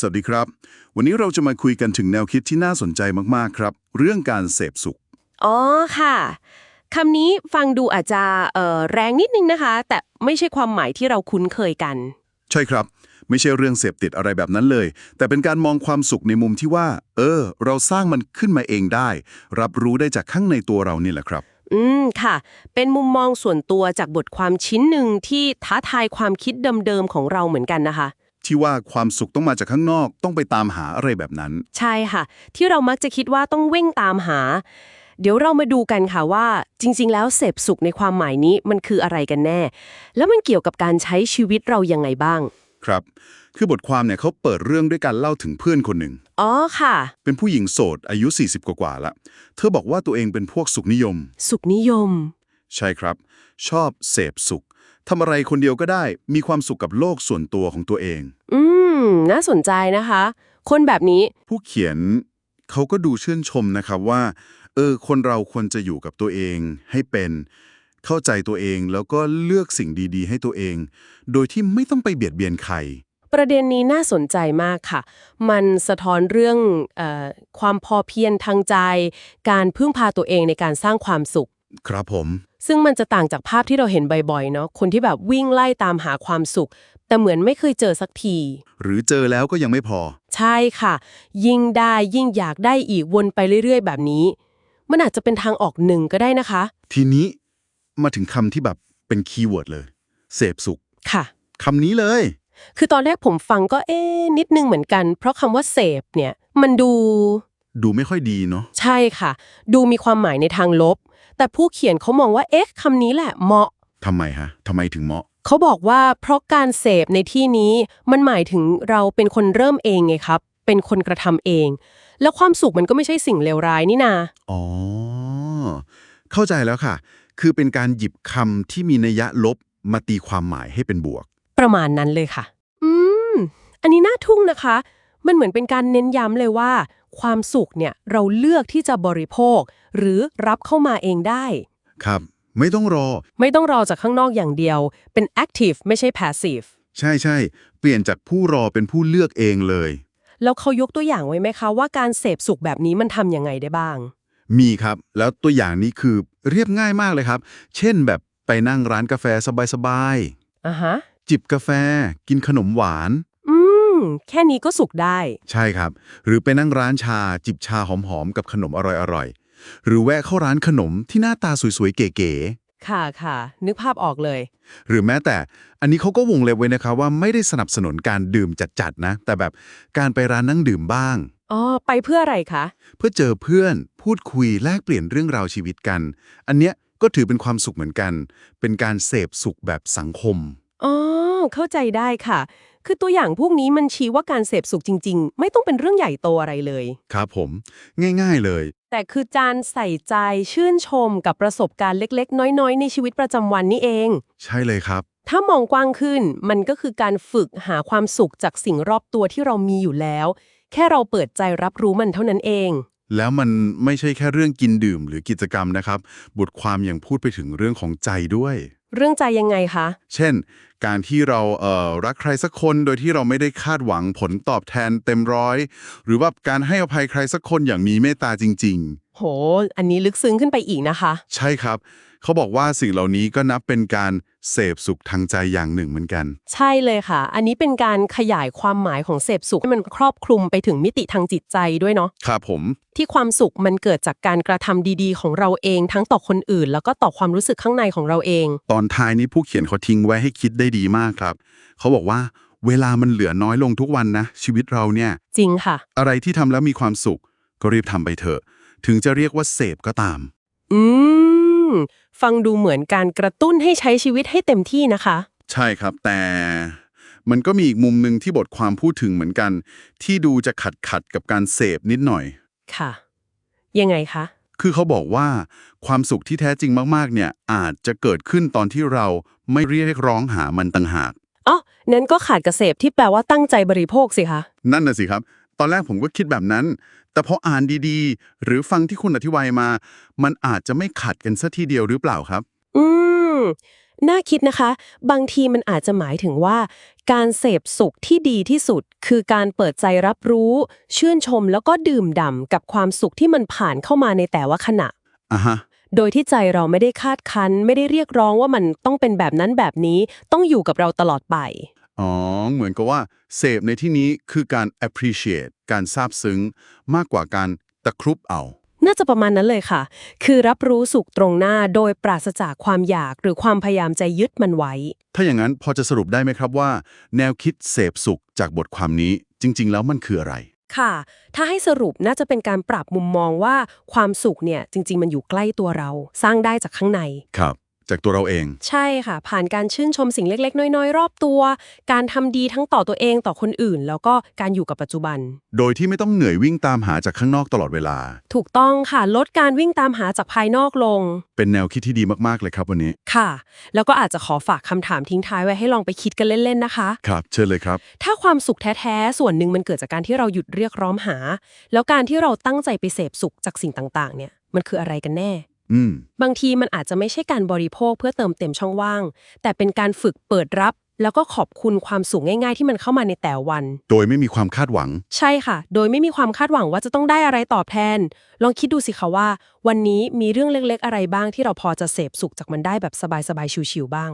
สวัสดีครับ วันนี้เราจะมาคุยกันถึงแนวคิดที่น่าสนใจมากๆครับ เรื่องการเสพสุข อ๋อค่ะคำนี้ฟังดูอาจจะเอ่อแรงนิดนึงนะคะ แต่ไม่ใช่ความหมายที่เราคุ้นเคยกัน ใช่ครับ ไม่ใช่เรื่องเสพติดอะไรแบบนั้นเลย แต่เป็นการมองความสุขในมุมที่ว่า เออ เราสร้างมันขึ้นมาเองได้ รับรู้ได้จากข้างในตัวเรานี่แหละครับ อืมค่ะ เป็นมุมมองส่วนตัวจากบทความชิ้นหนึ่งที่ท้าทายความคิดเดิมๆของเราเหมือนกันนะคะ ที่ว่าความสุขต้องมาจากข้างนอกต้องไปตามหาอะไรแบบนั้น ใช่ค่ะ ที่เรามักจะคิดว่าต้องเว่งตามหา เดี๋ยวเรามาดูกันค่ะว่า จริง ๆ แล้วเสพสุขในความหมายนี้มันคืออะไรกันแน่ แล้วมันเกี่ยวกับการใช้ชีวิตเรายังไงบ้าง ครับ คือบทความเนี่ยเขาเปิดเรื่องด้วยการเล่าถึงเพื่อนคนหนึ่งอ๋อค่ะ เป็นผู้หญิงโสดอายุ 40 กว่าๆละเธอบอกว่าตัวเองเป็นพวกสุขนิยม สุขนิยม ใช่ครับ ชอบเสพสุข ทำอะไรคนเดียวก็ได้ มีความสุขกับโลกส่วนตัวของตัวเอง อืม น่าสนใจนะคะ คนแบบนี้ ผู้เขียนเขาก็ดูชื่นชมนะครับว่า เออ คนเราควรจะอยู่กับตัวเองให้เป็น เข้าใจตัวเองแล้วก็เลือกสิ่งดีๆ ให้ตัวเอง โดยที่ไม่ต้องไปเบียดเบียนใคร ประเด็นนี้น่าสนใจมากค่ะ มันสะท้อนเรื่องเออความพอเพียงทางใจ การพึ่งพาตัวเองในการสร้างความสุข ครับผม ซึ่งมันจะต่างจากภาพที่เราเห็นบ่อยๆเนาะคนที่แบบวิ่งไล่ตามหาความสุข แต่เหมือนไม่เคยเจอสักที หรือเจอแล้วก็ยังไม่พอ ใช่ค่ะ ยิ่งได้ยิ่งอยากได้อีกวนไปเรื่อยๆ แบบนี้ มันอาจจะเป็นทางออกหนึ่งก็ได้นะคะ ทีนี้มาถึงคำที่แบบเป็นคีย์เวิร์ดเลย เสพสุขค่ะคำนี้เลย คือตอนแรกผมฟังก็เอ๊ะนิดนึงเหมือนกัน เพราะคำว่าเสพเนี่ย มันดู ดูไม่ค่อยดีเนาะใช่ค่ะ ดูมีความหมายในทางลบ แต่ผู้เขียนเขามองว่าเอ๊ะคำนี้แหละเหมาะ ทำไมฮะทำไมถึงเหมาะ เขาบอกว่าเพราะการเสพในที่นี้มันหมายถึงเราเป็นคนเริ่มเองไงครับ เป็นคนกระทำเอง แล้วความสุขมันก็ไม่ใช่สิ่งเลวร้ายนี่นา อ๋อ เข้าใจแล้วค่ะ คือเป็นการหยิบคำที่มีนัยยะลบมาตีความหมายให้เป็นบวก ประมาณนั้นเลยค่ะ อืม อันนี้น่าทึ่งนะคะ มันเหมือนเป็นการเน้นย้ำเลยว่า ความสุขเนี่ยเราเลือกที่จะบริโภค หรือรับเข้ามาเองได้ ครับ ไม่ต้องรอ ไม่ต้องรอจากข้างนอกอย่างเดียว เป็น active ไม่ใช่ passive ใช่ใช่เปลี่ยนจากผู้รอเป็นผู้เลือกเองเลย แล้วเขายกตัวอย่างไว้ไหมคะ ว่าการเสพสุขแบบนี้มันทำยังไงได้บ้าง มีครับ แล้วตัวอย่างนี้คือเรียบง่ายมากเลยครับ เช่นแบบไปนั่งร้านกาแฟสบายอะฮะ ๆจิบกาแฟ กินขนมหวานอื ม แค่นี้ก็สุขได้ ใช่ครับ หรือไปนั่งร้านชาจิบชาหอมๆ กับขนมอร่อยๆ หรือแวะเข้าร้านขนมที่หน้าตาสวยๆ เก๋ค่ะค่ะ นึกภาพออกเลย ๆ หรือแม้แต่อันนี้เขาก็วงเล็บไว้นะครับว่าไม่ได้สนับสนุนการดื่มจัดๆนะ แต่แบบการไปร้านนั่งดื่มบ้าง อ๋อ ไปเพื่ออะไรคะ เพื่อเจอเพื่อนพูดคุยแลกเปลี่ยนเรื่องราวชีวิตกัน อันเนี้ยก็ถือเป็นความสุขเหมือนกัน เป็นการเสพสุขแบบสังคม อ๋อ เข้าใจได้ค่ะ คือตัวอย่างพวกนี้มันชี้ว่าการเสพสุขจริง ๆ ไม่ต้องเป็นเรื่องใหญ่โตอะไรเลย ครับผม ง่ายๆเลย แต่คือจานใส่ใจชื่นชมกับประสบการณ์เล็ก ๆ น้อย ๆ ในชีวิตประจำวันนี่เอง ใช่เลยครับ ถ้ามองกว้างขึ้นมันก็คือการฝึกหาความสุขจากสิ่งรอบตัวที่เรามีอยู่แล้ว แค่เราเปิดใจรับรู้มันเท่านั้นเอง แล้วมันไม่ใช่แค่เรื่องกินดื่มหรือกิจกรรมนะครับ บทความยังพูดไปถึงเรื่องของใจด้วย เรื่องใจยังไงคะ เช่น การที่เราเอ่อรักใครสักคนโดยที่เราไม่ได้คาดหวังผลตอบแทนเต็มร้อย หรือว่าการให้อภัยใครสักคนอย่างมีเมตตาจริงโห อันนี้ลึกซึ้งขึ้นไปอีกนะคะๆใช่ครับ เขาบอกว่าสิ่งเหล่านี้ก็นับเป็นการเสพสุขทางใจอย่างหนึ่งเหมือนกัน ใช่เลยค่ะ อันนี้เป็นการขยายความหมายของเสพสุขให้มันครอบคลุมไปถึงมิติทางจิตใจด้วยเนาะ ครับผม ที่ความสุขมันเกิดจากการกระทำดีๆ ของเราเองทั้งต่อคนอื่น แล้วก็ต่อความรู้สึกข้างในของเราเอง ตอนท้ายนี้ผู้เขียนเขาทิ้งไว้ให้คิดได้ดีมากครับ เขาบอกว่าเวลามันเหลือน้อยลงทุกวันนะ ชีวิตเราเนี่ย จริงค่ะ อะไรที่ทำแล้วมีความสุข ก็รีบทำไปเถอะ ถึงจะเรียกว่าเสพก็ตาม อืม ฟังดูเหมือนการกระตุ้นให้ใช้ชีวิตให้เต็มที่นะคะ ใช่ครับแต่มันก็มีอีกมุมหนึ่งที่บทความพูดถึงเหมือนกัน ที่ดูจะขัดขัดๆกับการเสพนิดหน่อย ค่ะ ยังไงคะ คือเขาบอกว่าความสุขที่แท้จริงมากๆ เนี่ยอาจจะเกิดขึ้นตอนที่เราไม่เรียกร้องหามันต่างหากอ๋อนั้นก็ขาดกระเสพที่แปลว่าตั้งใจบริโภคสิคะ นั่นน่ะสิครับ ตอนแรกผมก็คิดแบบนั้น แต่พออ่านดีๆ หรือฟังที่คุณอธิบายมา มันอาจจะไม่ขัดกันซะทีเดียวหรือเปล่าครับ อืม น่าคิดนะคะ บางทีมันอาจจะหมายถึงว่า การเสพสุขที่ดีที่สุด คือการเปิดใจรับรู้ ชื่นชมแล้วก็ดื่มด่ำกับความสุขที่มันผ่านเข้ามาในแต่ว่าขณะ อะฮะ โดยที่ใจเราไม่ได้คาดคั้น ไม่ได้เรียกร้องว่ามันต้องเป็นแบบนั้นแบบนี้ต้องอยู่กับเราตลอดไป อ๋อ เหมือนกับว่า เสพในที่นี้คือการ appreciate การซาบซึ้ง มากกว่าการตะครุบเอา น่าจะประมาณนั้นเลยค่ะ คือรับรู้สุขตรงหน้าโดยปราศจากความอยากหรือความพยายามใจยึดมันไว้ ถ้าอย่างนั้นพอจะสรุปได้ไหมครับว่า แนวคิดเสพสุขจากบทความนี้จริง ๆ แล้วมันคืออะไร ค่ะ ถ้าให้สรุปน่าจะเป็นการปรับมุมมองว่าความสุขเนี่ยจริง ๆ มันอยู่ใกล้ตัวเรา สร้างได้จากข้างใน ครับ จากตัวเราเอง ใช่ค่ะ ผ่านการชื่นชมสิ่งเล็ก ๆ น้อย ๆ รอบตัว การทำดีทั้งต่อตัวเองต่อคนอื่น แล้วก็การอยู่กับปัจจุบัน โดยที่ไม่ต้องเหนื่อยวิ่งตามหาจากข้างนอกตลอดเวลา ถูกต้องค่ะ ลดการวิ่งตามหาจากภายนอกลง เป็นแนวคิดที่ดีมากๆเลยครับวันนี้ ค่ะ แล้วก็อาจจะขอฝากคำถามทิ้งท้ายไว้ให้ลองไปคิดกันเล่น ๆ นะคะ ครับ เชิญเลยครับ ถ้าความสุขแท้ๆส่วนหนึ่งมันเกิดจากการที่เราหยุดเรียกร้องหา แล้วการที่เราตั้งใจไปเสพสุขจากสิ่งต่างๆ เนี่ยมันคืออะไรกันแน่อืม บางทีมันอาจจะไม่ใช่การบริโภคเพื่อเติมเต็มช่องว่าง แต่เป็นการฝึกเปิดรับ แล้วก็ขอบคุณความสุขง่าย ๆ ที่มันเข้ามาในแต่วัน โดยไม่มีความคาดหวัง ใช่ค่ะ โดยไม่มีความคาดหวังว่าจะต้องได้อะไรตอบแทน ลองคิดดูสิคะว่า วันนี้มีเรื่องเล็กๆ อะไรบ้างที่เราพอจะเสพสุขจากมันได้แบบสบายๆ ชิวๆบ้าง